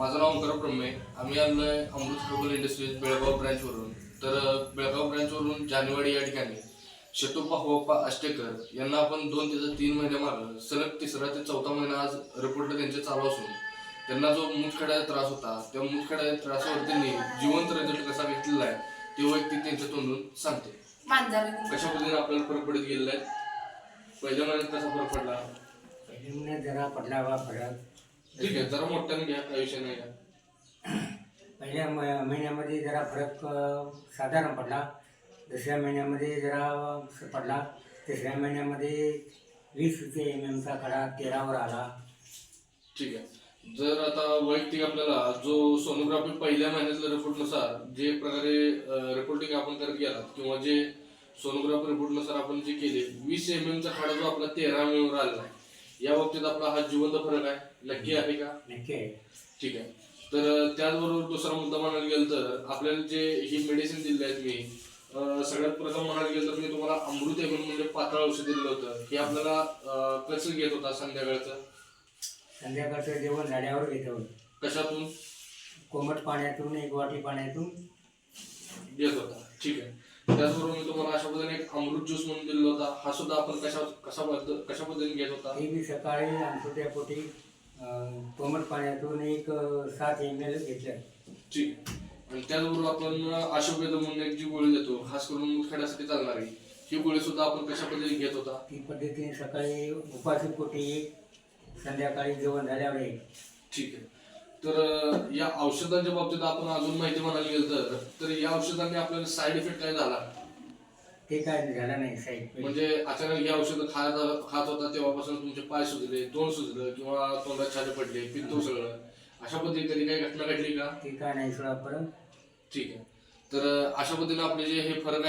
माझं नाव ओंकार ब्रह्मे. आम्ही आलोय अमृत ग्लोबल इंडस्ट्रीज बेळगाव ब्रँचवरून तर बेळगाव ब्रँचवरून जानेवारी या ठिकाणी शटोपा होप्पा आष्टेकर यांना आपण दोन ते तीन महिने मारलं सलग तिसरा ते चौथा महिना आज रिपोर्ट त्यांचे चालू असून त्यांना जो मुतखड्याचा त्रास होता त्या मुतखड्याच्या त्रासावर त्यांनी जिवंत रिझल्ट कसा घेतलेला आहे ते व्यक्ती त्यांच्या तोंडून सांगते. कशा पद्धतीने आपल्याला फरक पडत गेलेला आहे? पहिल्या महिन्यात कसा फरक पडला? जरा पडला फरक. ठीक आहे जरा मोठ्याने घ्या काही विषय नाही. आहे. पहिल्या म- महिन्यामध्ये जरा फरक अ, साधारण पडला. दुसऱ्या महिन्यामध्ये जरा पडला. तिसऱ्या महिन्यामध्ये वीस ते एम एमचा कडा तेरावर आला. ठीक आहे. जर आता वैयक्तिक आपल्याला जो सोनोग्राफी पहिल्या महिन्यातल्या रिपोर्टनुसार जे प्रकारे रिपोर्टिंग आपण करत गेलात किंवा जे सोनोग्राफी रिपोर्टनुसार आपण जे केले वीस एम एमचा खाडा जो आपला तेरा एम वर आलेला आहे या बाबतीत आपला हा जिवंत फरक आहे. नक्की आहे का? नक्की आहे. ठीक आहे. तर त्याचबरोबर दुसरा मुद्दा म्हणायला गेलं तर आपल्याला जे ही मेडिसिन दिली आहेत मी अं, सगळ्यात प्रथम म्हणायला गेलं तर मी तुम्हाला अमृत एवन म्हणजे पातळ औषध दिलं होतं. हे आपल्याला अं, कसं घेत होता संध्याकाळचं? संध्याकाळचं जेवण घेतो कशातून? कोमट पाण्यातून एक वाटी पाण्यातून. घेत होता. ठीक आहे. त्याचबरोबर मी तुम्हाला अशा पद्धतीने एक अमृत ज्यूस म्हणून दिलेला होता. हा सुद्धा आपण कशा कशा पद्ध- कशा पद्धतीने घेत होता? ते मी सकाळी आमचं त्या पोटी अ, कोमट पाण्यातून एक अ, सात एम एल घेतलं. ठीक आहे. आणि त्याचबरोबर आपण अशोवेद म्हणून एक जी गोळी देतो खास करून मुतखड्यासाठी चालणारी ही गोळी सुद्धा आपण कशा पद्धतीने घेत होता? ती पद्धतीने सकाळी उपाशी पोटी एक संध्याकाळी जेवण झाल्यावर एक. ठीक आहे. तर या औषधांच्या बाबतीत आपण अजून माहिती म्हणायला गेलं तर तर या औषधांनी आपल्याला साईड इफेक्ट काय झाला? ते काय झालं नाही साईड म्हणजे अचानक ही औषधं खात खात होता तेव्हापासून तुमचे पाय सुजले तोंड सुजलं किंवा तोंडात छाले पडले पित्त उसळलं. अशा पद्धतीने काही घटना घडली का? ते काय नाही सोडा परत. ठीक आहे. तर अशा पद्धतीने आपले जे हे फरक आहे